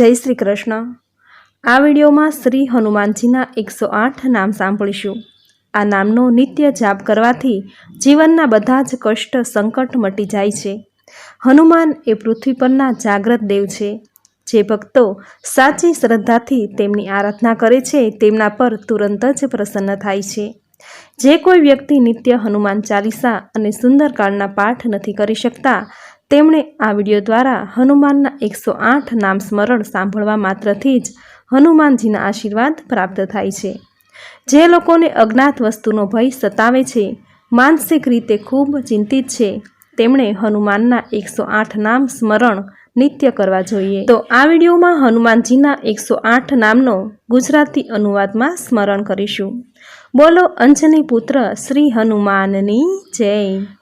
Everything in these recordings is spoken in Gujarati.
જય શ્રી કૃષ્ણ. આ વિડીયોમાં શ્રી હનુમાનજીના એકસો આઠ નામ સાંભળીશું. આ નામનો નિત્ય જાપ કરવાથી જીવનના બધા જ કષ્ટ સંકટ મટી જાય છે. હનુમાન એ પૃથ્વી પરના જાગ્રત દેવ છે. જે ભક્તો સાચી શ્રદ્ધાથી તેમની આરાધના કરે છે તેમના પર તુરંત જ પ્રસન્ન થાય છે. જે કોઈ વ્યક્તિ નિત્ય હનુમાન ચાલીસા અને સુંદરકાળના પાઠ નથી કરી શકતા તેમણે આ વીડિયો દ્વારા હનુમાનના એકસો આઠ નામ સ્મરણ સાંભળવા માત્રથી જ હનુમાનજીના આશીર્વાદ પ્રાપ્ત થાય છે. જે લોકોને અજ્ઞાત વસ્તુનો ભય સતાવે છે, માનસિક રીતે ખૂબ ચિંતિત છે, તેમણે હનુમાનના એકસો આઠ નામ સ્મરણ નિત્ય કરવા જોઈએ. તો આ વિડીયોમાં હનુમાનજીના એકસો આઠ નામનો ગુજરાતી અનુવાદમાં સ્મરણ કરીશું. બોલો અંજની પુત્ર શ્રી હનુમાનની જય.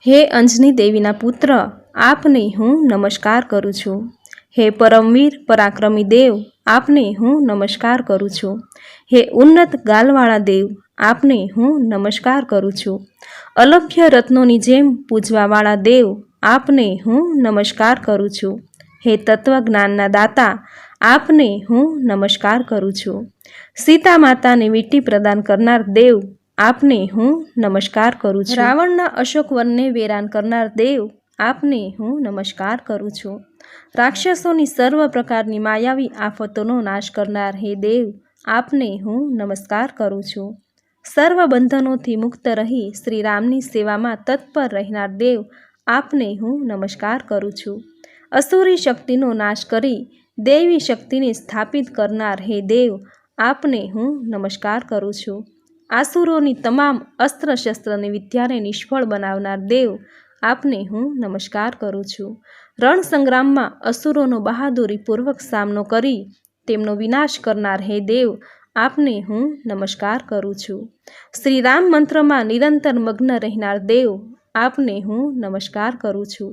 હે અંજની દેવીના પુત્ર આપને હું નમસ્કાર કરું છું. હે પરમવીર, પરાક્રમી દેવ, આપને હું નમસ્કાર કરું છું. હે ઉન્નત ગાલવાળા દેવ, આપને હું નમસ્કાર કરું છું. અલભ્ય રત્નોની જેમ પૂજવાવાળા દેવ, આપને હું નમસ્કાર કરું છું. હે તત્વજ્ઞાનના દાતા, આપને હું નમસ્કાર કરું છું. સીતા માતાને વીટી પ્રદાન કરનાર દેવ, આપને હું નમસ્કાર કરું છું. રાવણના અશોક વનને વેરાન કરનાર દેવ આપને હું નમસ્કાર કરું છું. રાક્ષસોની સર્વ પ્રકારની માયાવી આફતોનો નાશ કરનાર હે દેવ, આપને હું નમસ્કાર કરું છું. સર્વ બંધનોથી મુક્ત રહી શ્રી રામની સેવામાં તત્પર રહેનાર દેવ, આપને હું નમસ્કાર કરું છું. અસુરી શક્તિનો નાશ કરી દૈવી શક્તિને સ્થાપિત કરનાર હે દેવ, આપને હું નમસ્કાર કરું છું. આસુરોની તમામ અસ્ત્ર શસ્ત્રની વિદ્યાને નિષ્ફળ બનાવનાર દેવ આપને હું નમસ્કાર કરું છું. રણ સંગ્રામમાં અસુરોનો બહાદુરીપૂર્વક સામનો કરી તેમનો વિનાશ કરનાર હે દેવ, આપને હું નમસ્કાર કરું છું. શ્રી રામ મંત્રમાં નિરંતર મગ્ન રહેનાર દેવ, આપને હું નમસ્કાર કરું છું.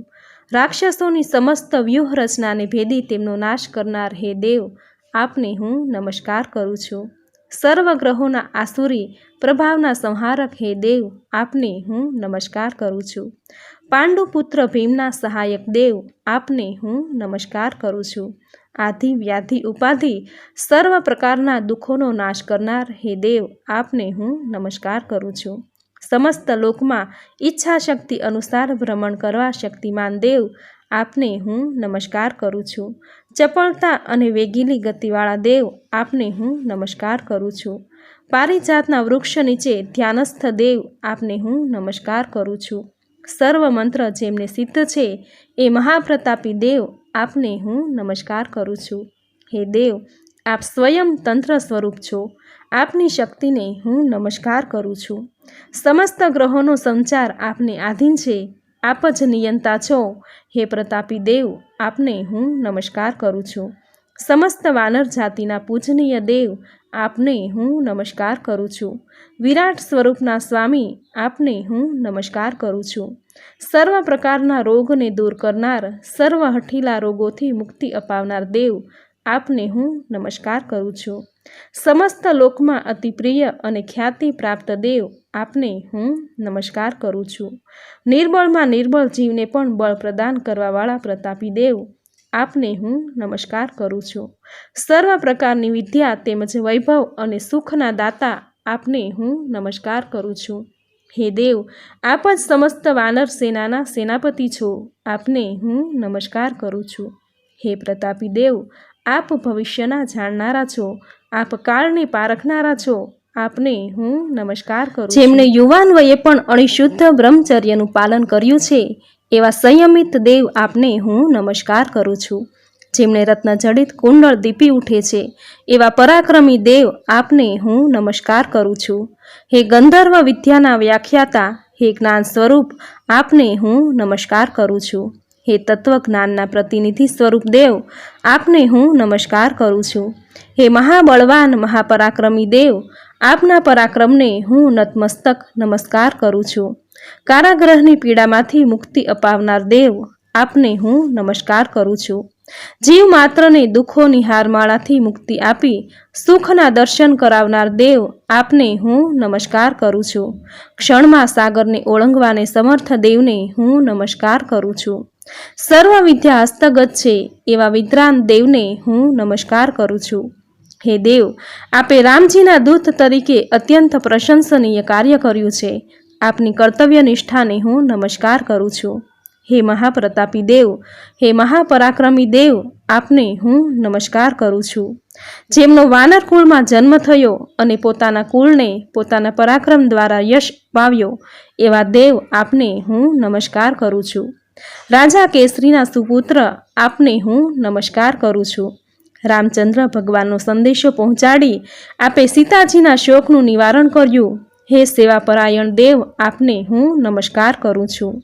રાક્ષસોની સમસ્ત વ્યૂહરચનાને ભેદી તેમનો નાશ કરનાર હે દેવ, આપને હું નમસ્કાર કરું છું. સર્વ ગ્રહોના આસુરી પ્રભાવના સંહારક હે દેવ, આપને હું નમસ્કાર કરું છું. પાંડુપુત્ર ભીમના સહાયક દેવ, આપને હું નમસ્કાર કરું છું. આધિ વ્યાધિ ઉપાધિ સર્વ પ્રકારના દુઃખોનો નાશ કરનાર હે દેવ, આપને હું નમસ્કાર કરું છું. સમસ્ત લોકમાં ઈચ્છા શક્તિ અનુસાર ભ્રમણ કરવા શક્તિમાન દેવ આપને હું નમસ્કાર કરું છું. ચપળતા અને વેગીલી ગતિવાળા દેવ આપને હું નમસ્કાર કરું છું. પારિજાતના વૃક્ષ નીચે ધ્યાનસ્થ દેવ આપને હું નમસ્કાર કરું છું. સર્વ મંત્ર જેમને સિદ્ધ છે એ મહાપ્રતાપી દેવ આપને હું નમસ્કાર કરું છું. હે દેવ, આપ સ્વયં તંત્ર સ્વરૂપ છો. આપની શક્તિને હું નમસ્કાર કરું છું. સમસ્ત ગ્રહોનો સંચાર આપને આધીન છે. આપ જ નિયંતા છો. હે પ્રતાપી દેવ, આપને હું નમસ્કાર કરું છું. સમસ્ત વાનર જાતિના પૂજનીય દેવ, આપને હું નમસ્કાર કરું છું. વિરાટ સ્વરૂપના સ્વામી, આપને હું નમસ્કાર કરું છું. સર્વ પ્રકારના રોગને દૂર કરનાર, સર્વ હઠીલા રોગોથી મુક્તિ અપાવનાર દેવ, આપને હું નમસ્કાર કરું છું. સમસ્ત લોકમાં અતિ પ્રિય અને ખ્યાતિ પ્રાપ્ત દેવ આપને હું નમસ્કાર કરું છું. નિર્બળમાં નિર્બળ જીવને પણ બળ પ્રદાન કરવાવાળા પ્રતાપી દેવ આપને હું નમસ્કાર કરું છું. સર્વ પ્રકારની વિદ્યા તેમજ વૈભવ અને સુખના દાતા આપને હું નમસ્કાર કરું છું. હે દેવ, આપ જ સમસ્ત વાનર સેનાના સેનાપતિ છો, આપને હું નમસ્કાર કરું છું. હે પ્રતાપી દેવ, આપ ભવિષ્યના જાણનારા છો આપ કાળને પારખનારા છો. આપને હું નમસ્કાર કરું જેમણે યુવાન વયે પણ અણિશુદ્ધ બ્રહ્મચર્યનું પાલન કર્યું છે, એવા સંયમિત દેવ આપને હું નમસ્કાર કરું છું. જેમણે રત્નજડિત કુંડળ દીપી ઉઠે છે, એવા પરાક્રમી દેવ આપને હું નમસ્કાર કરું છું. હે ગંધર્વ વિદ્યાના વ્યાખ્યાતા, હે જ્ઞાન સ્વરૂપ આપને હું નમસ્કાર કરું છું. હે તત્વજ્ઞાનના પ્રતિનિધિ સ્વરૂપ દેવ, આપને હું નમસ્કાર કરું છું. હે મહાબળવાન મહાપરાક્રમી દેવ, આપના પરાક્રમને હું નતમસ્તક નમસ્કાર કરું છું. કારાગ્રહની પીડામાંથી મુક્તિ અપાવનાર દેવ, આપને હું નમસ્કાર કરું છું. જીવ માત્રને દુઃખોની હારમાળાથી મુક્તિ આપી, સુખના દર્શન કરાવનાર દેવ, આપને હું નમસ્કાર કરું છું. ક્ષણમાં સાગરને ઓળંગવાને સમર્થ દેવને હું નમસ્કાર કરું છું. સર્વ વિદ્યા હસ્તગત છે, એવા વિદ્રાન દેવને હું નમસ્કાર કરું છું. હે દેવ, આપે રામજીના દૂત તરીકે અત્યંત પ્રશંસનીય કાર્ય કર્યું છે. આપની કર્તવ્ય નિષ્ઠાને હું નમસ્કાર કરું છું. હે મહાપ્રતાપી દેવ, હે મહાપરાક્રમી દેવ, આપને હું નમસ્કાર કરું છું. જેમનો વાનર કુળમાં જન્મ થયો અને પોતાના કુળને પોતાના પરાક્રમ દ્વારા યશ પાવ્યો એવા દેવ આપને હું નમસ્કાર કરું છું. રાજા કેસરીના સુપુત્ર, આપને હું નમસ્કાર કરું છું. રામચંદ્ર ભગવાનનો સંદેશો પહોંચાડી આપે સીતાજીના શોકનું નિવારણ કર્યું. હે સેવાપરાયણ દેવ, આપને હું નમસ્કાર કરું છું.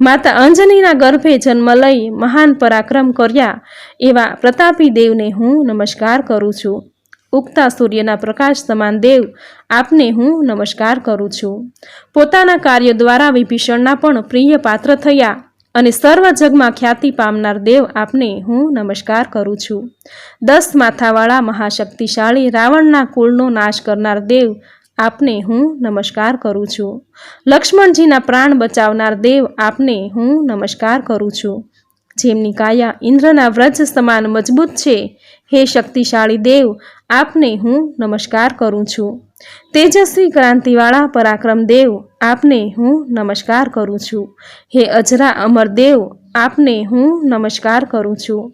માતા અંજનીના ગર્ભે જન્મ લઈ મહાન પરાક્રમ કર્યા. એવા પ્રતાપી દેવને હું નમસ્કાર કરું છું. ઉગતા સૂર્યના પ્રકાશ સમાન દેવ, આપને હું નમસ્કાર કરું છું. પોતાના કાર્ય દ્વારા વિભીષણના પણ પ્રિય પાત્ર થયા. અને સર્વ જગમાં ખ્યાતિ પામનાર દેવ આપને હું નમસ્કાર કરું છું. દસ માથાવાળા મહાશક્તિશાળી રાવણના કુળનો નાશ કરનાર દેવ આપને હું નમસ્કાર કરું છું. લક્ષ્મણજીના પ્રાણ બચાવનાર દેવ આપને હું નમસ્કાર કરું છું. જેમની કાયા ઇન્દ્રના વ્રજ સમાન મજબૂત છે. હે શક્તિશાળી દેવ, આપને હું નમસ્કાર કરું છું. તેજસ્વી ક્રાંતિવાળા પરાક્રમ દેવ, આપને હું નમસ્કાર કરું છું. હે અજરા અમર દેવ, આપને હું નમસ્કાર કરું છું.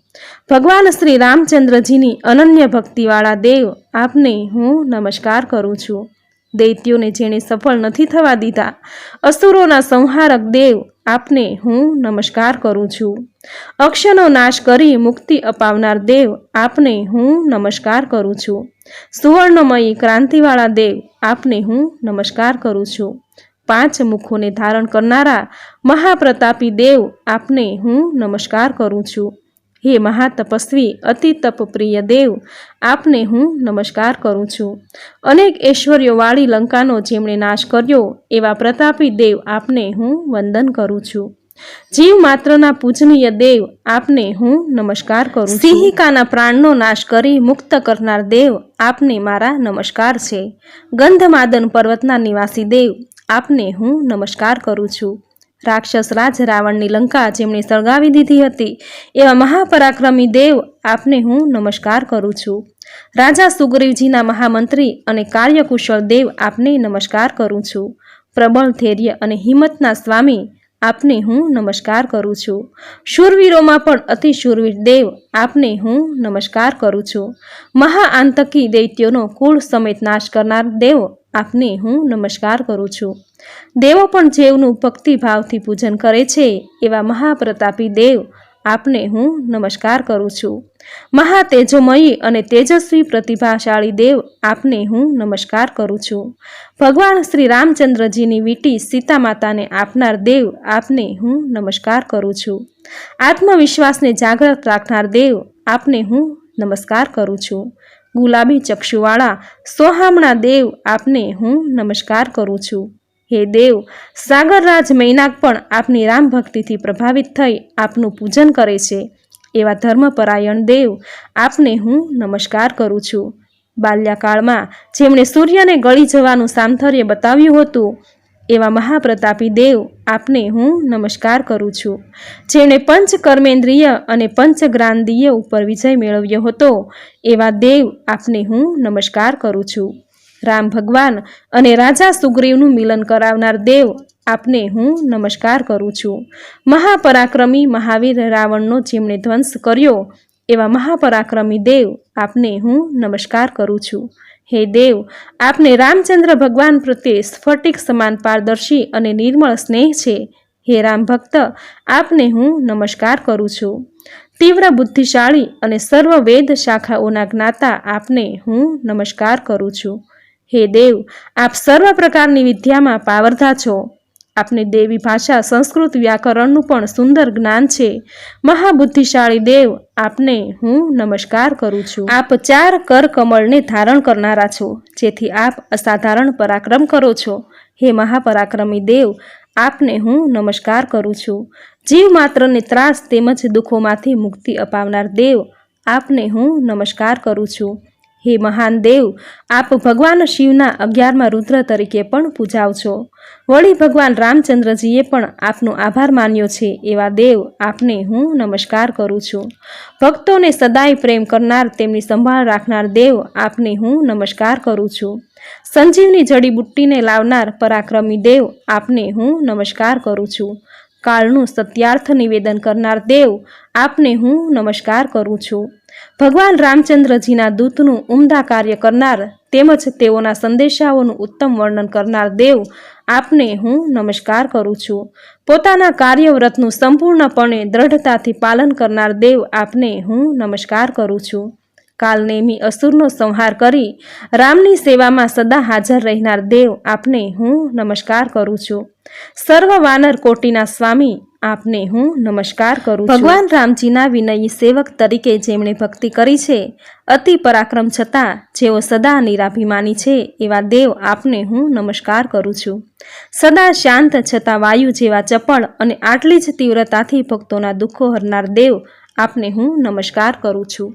ભગવાન શ્રી રામચંદ્રજીની અનન્ય ભક્તિવાળા દેવ, આપને હું નમસ્કાર કરું છું. દૈત્યોને જેણે સફળ નથી થવા દીધા, અસુરોના સંહારક દેવ આપને હું નમસ્કાર કરું છું. અક્ષનો નાશ કરી મુક્તિ અપાવનાર દેવ આપને હું નમસ્કાર કરું છું. સુવર્ણમયી ક્રાંતિવાળા દેવ આપને હું નમસ્કાર કરું છું. પાંચ મુખોને ધારણ કરનારા મહાપ્રતાપી દેવ આપને હું નમસ્કાર કરું છું. હે મહાતપસ્વી, અતિ તપપ્રિય દેવ, આપને હું નમસ્કાર કરું છું. અનેક ઐશ્વર્યોવાળી લંકાનો જેમણે નાશ કર્યો, એવા પ્રતાપી દેવ આપને હું વંદન કરું છું. જીવ માત્રના પૂજનીય દેવ, આપને હું નમસ્કાર કરું સિંહિકાના પ્રાણનો નાશ કરી મુક્ત કરનાર દેવ, આપને મારા નમસ્કાર છે. ગંધમાદન પર્વતના નિવાસી દેવ, આપને હું નમસ્કાર કરું છું. રાક્ષસ રાજ રાવણની લંકા જેમણે સળગાવી દીધી હતી, એવા મહાપરાક્રમી દેવ આપને હું નમસ્કાર કરું છું. રાજા સુગ્રીવજીના મહામંત્રી અને કાર્યકુશળ દેવ આપને નમસ્કાર કરું છું. પ્રબળ ધૈર્ય અને હિંમતના સ્વામી આપને હું નમસ્કાર કરું છું. શૂરવીરોમાં પણ અતિ શૂરવીર દેવ આપને હું નમસ્કાર કરું છું. મહાઆંતકી દૈત્યોનો કુળ સમેત નાશ કરનાર દેવ આપને હું નમસ્કાર કરું છું. દેવો પણ જેવનું ભક્તિભાવથી પૂજન કરે છે, એવા મહાપ્રતાપી દેવ આપને હું નમસ્કાર કરું છું. મહાતેજોમયી અને તેજસ્વી પ્રતિભાશાળી દેવ આપને હું નમસ્કાર કરું છું. ભગવાન શ્રી રામચંદ્રજીની વીટી સીતા માતાને આપનાર દેવ આપને હું નમસ્કાર કરું છું. આત્મવિશ્વાસને જાગૃત રાખનાર દેવ આપને હું નમસ્કાર કરું છું. ગુલાબી ચક્ષુવાળા સોહામણા દેવ આપને હું નમસ્કાર કરું છું. હે દેવ, સાગરરાજ મૈનાક પણ આપની રામ ભક્તિથી પ્રભાવિત થઈ આપનું પૂજન કરે છે. એવા ધર્મપરાયણ દેવ આપને હું નમસ્કાર કરું છું. બાલ્યકાળમાં જેમણે સૂર્યને ગળી જવાનું સામથર્ય બતાવ્યું હતું એવા મહાપ્રતાપી દેવ આપને હું નમસ્કાર કરું છું. જેણે પંચ કર્મેન્દ્રિય અને પંચગ્રાંદીય ઉપર વિજય મેળવ્યો હતો, એવા દેવ આપને હું નમસ્કાર કરું છું. રામ ભગવાન અને રાજા સુગ્રીવનું મિલન કરાવનાર દેવ આપને હું નમસ્કાર કરું છું. મહાપરાક્રમી મહાવીર રાવણનો જેમણે ધ્વંસ કર્યો, એવા મહાપરાક્રમી દેવ આપને હું નમસ્કાર કરું છું. હે દેવ, આપને રામચંદ્ર ભગવાન પ્રત્યે સ્ફટિક સમાન પારદર્શી અને નિર્મળ સ્નેહ છે. હે રામ ભક્ત, આપને હું નમસ્કાર કરું છું. તીવ્ર બુદ્ધિશાળી અને સર્વ વેદ શાખાઓના જ્ઞાતા આપને હું નમસ્કાર કરું છું. હે દેવ, આપ સર્વ પ્રકારની વિદ્યામાં પાવરધા છો. આપને દેવી ભાષા સંસ્કૃત વ્યાકરણનું પણ સુંદર જ્ઞાન છે. મહાબુદ્ધિશાળી દેવ, આપને હું નમસ્કાર કરું છું. આપ ચાર કર કમળને ધારણ કરનારા છો, જેથી આપ અસાધારણ પરાક્રમ કરો છો. હે મહાપરાક્રમી દેવ, આપને હું નમસ્કાર કરું છું. જીવ માત્રને ત્રાસ તેમજ દુઃખોમાંથી મુક્તિ અપાવનાર દેવ, આપને હું નમસ્કાર કરું છું. હે મહાન દેવ, આપ ભગવાન શિવના અગિયારમાં રુદ્ર તરીકે પણ પૂજાવ છો વળી ભગવાન રામચંદ્રજીએ પણ આપનો આભાર માન્યો છે એવા દેવ આપને હું નમસ્કાર કરું છું. ભક્તોને સદાય પ્રેમ કરનાર, તેમની સંભાળ રાખનાર દેવ આપને હું નમસ્કાર કરું છું. સંજીવની જડીબુટ્ટીને લાવનાર પરાક્રમી દેવ આપને હું નમસ્કાર કરું છું. કાળનું સત્યાર્થ નિવેદન કરનાર દેવ આપને હું નમસ્કાર કરું છું. ભગવાન રામચંદ્રજીના દૂતનું ઉમદા કાર્ય કરનાર તેમજ તેઓના સંદેશાઓનું ઉત્તમ વર્ણન કરનાર દેવ આપને હું નમસ્કાર કરું છું. પોતાના કાર્યવ્રતનું સંપૂર્ણપણે દ્રઢતાથી પાલન કરનાર દેવ આપને હું નમસ્કાર કરું છું. કાલનેમી અસુરનો સંહાર કરી રામની સેવામાં સદા હાજર રહેનાર દેવ આપને હું નમસ્કાર કરું છું. સર્વ વાનર કોટીના સ્વામી આપને હું નમસ્કાર કરું ભગવાન રામજીના વિનયી સેવક તરીકે જેમણે ભક્તિ કરી છે, અતિ પરાક્રમ છતાં જેઓ સદા નિરાભિમાની છે, એવા દેવ આપને હું નમસ્કાર કરું છું. સદા શાંત છતાં વાયુ જેવા ચપળ અને આટલી જ તીવ્રતાથી ભક્તોના દુઃખો હરનાર દેવ આપને હું નમસ્કાર કરું છું.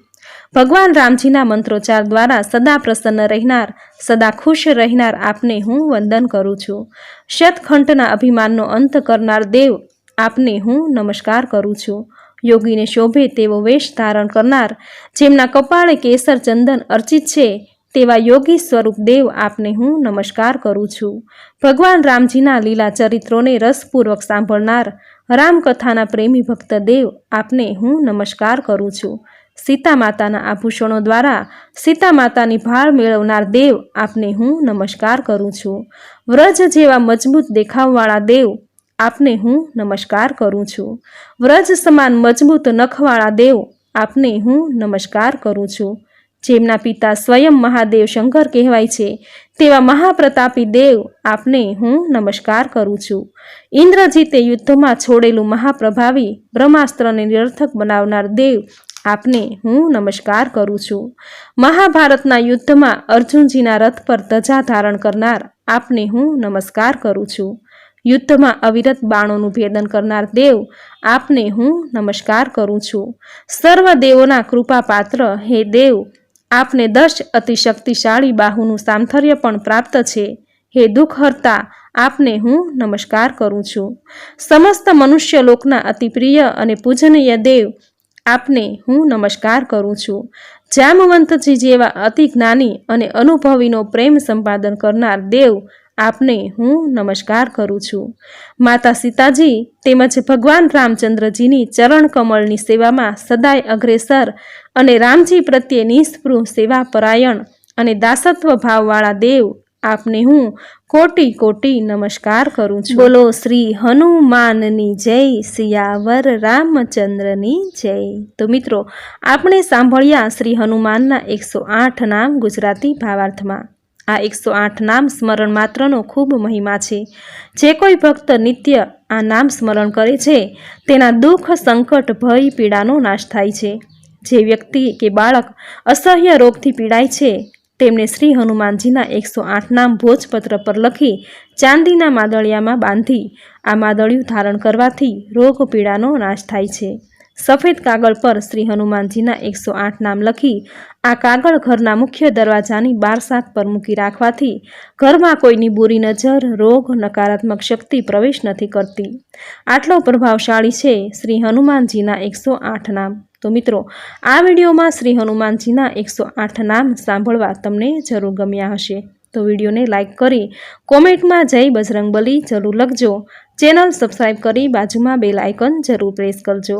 ભગવાન રામજીના મંત્રોચ્ચાર દ્વારા સદા પ્રસન્ન રહેનાર, સદા ખુશ રહેનાર આપને હું વંદન કરું છું. શતખંડના અભિમાનનો અંત કરનાર દેવ આપને હું નમસ્કાર કરું છું. યોગીને શોભે તેવો વેશ ધારણ કરનાર જેમના કપાળે કેસર ચંદન અર્ચિત છે, તેવા યોગી સ્વરૂપ દેવ આપને હું નમસ્કાર કરું છું. ભગવાન રામજીના લીલા ચરિત્રોને રસપૂર્વક સાંભળનાર રામકથાના પ્રેમી ભક્ત દેવ આપને હું નમસ્કાર કરું છું. સીતા માતાના આભૂષણો દ્વારા સીતા માતાની ભાળ મેળવનાર દેવ આપને હું નમસ્કાર કરું છું. વ્રજ જેવા મજબૂત દેખાવવાળા દેવ આપને હું નમસ્કાર કરું છું. વ્રજ સમાન મજબૂત નખવાળા દેવ, આપને હું નમસ્કાર કરું છું. જેમના પિતા સ્વયં મહાદેવ શંકર કહેવાય છે, તેવા મહાપ્રતાપી દેવ, આપને હું નમસ્કાર કરું છું. ઇન્દ્રજીતે યુદ્ધમાં છોડેલું મહાપ્રભાવી, બ્રહ્માસ્ત્રને નિરર્થક બનાવનાર દેવ, આપને હું નમસ્કાર કરું છું. મહાભારતના યુદ્ધમાં અર્જુનજીના રથ પર ધજા ધારણ કરનાર, આપને હું નમસ્કાર કરું છું. યુદ્ધમાં અવિરત બાણોનું ભેદન કરનાર દેવ આપને હું નમસ્કાર કરું છું. સર્વ દેવોના કૃપા પાત્ર હે દેવ, આપને દશ અતિ શક્તિશાળી બાહુનું સામથર્ય પણ પ્રાપ્ત છે. હે દુઃખહર્તા, આપને હું નમસ્કાર કરું છું. સમસ્ત મનુષ્ય લોકના અતિ પ્રિય અને પૂજનીય દેવ, આપને હું નમસ્કાર કરું છું. જામવંતજી જેવા અતિ જ્ઞાની અને અનુભવીનો પ્રેમ સંપાદન કરનાર દેવ આપને હું નમસ્કાર કરું છું. માતા સીતાજી તેમજ ભગવાન રામચંદ્રજીની ચરણ કમળની સેવામાં સદાય અગ્રેસર અને રામજી પ્રત્યે નિસ્પૃહ સેવા પરાયણ અને દાસત્વ ભાવવાળા દેવ આપને હું કોટી કોટી નમસ્કાર કરું છું. બોલો શ્રી હનુમાનની જય, સિયાવર રામચંદ્રની જય. તો મિત્રો, આપણે સાંભળ્યા શ્રી હનુમાનના એકસો આઠ નામ ગુજરાતી ભાવાર્થમાં. આ એકસો આઠ નામ સ્મરણ માત્રનો ખૂબ મહિમા છે. જે કોઈ ભક્ત નિત્ય આ નામ સ્મરણ કરે છે, તેના દુઃખ, સંકટ, ભય, પીડાનો નાશ થાય છે. જે વ્યક્તિ કે બાળક અસહ્ય રોગથી પીડાય છે તેમણે શ્રી હનુમાનજીના એકસો આઠ નામ ભોજપત્ર પર લખી ચાંદીના માદળિયામાં બાંધી આ માદળિયું ધારણ કરવાથી રોગ, પીડાનો નાશ થાય છે. સફેદ કાગળ પર શ્રી હનુમાનજીના એકસો આઠ નામ લખી આ કાગળ ઘરના મુખ્ય દરવાજાની બાર શાક પર મૂકી રાખવાથી ઘરમાં કોઈની બુરી નજર, રોગ, નકારાત્મક શક્તિ પ્રવેશ નથી કરતી. આટલો પ્રભાવશાળી છે શ્રી હનુમાનજીના એકસો આઠ નામ. તો મિત્રો, આ વિડીયોમાં શ્રી હનુમાનજીના એકસો આઠ નામ સાંભળવા તમને જરૂર ગમ્યા હશે. તો વિડીયોને લાઇક કરી કોમેન્ટમાં જય બજરંગબલી જરૂર લખજો. ચેનલ સબસ્ક્રાઈબ કરી બાજુમાં બેલ આઇકન જરૂર પ્રેસ કરજો.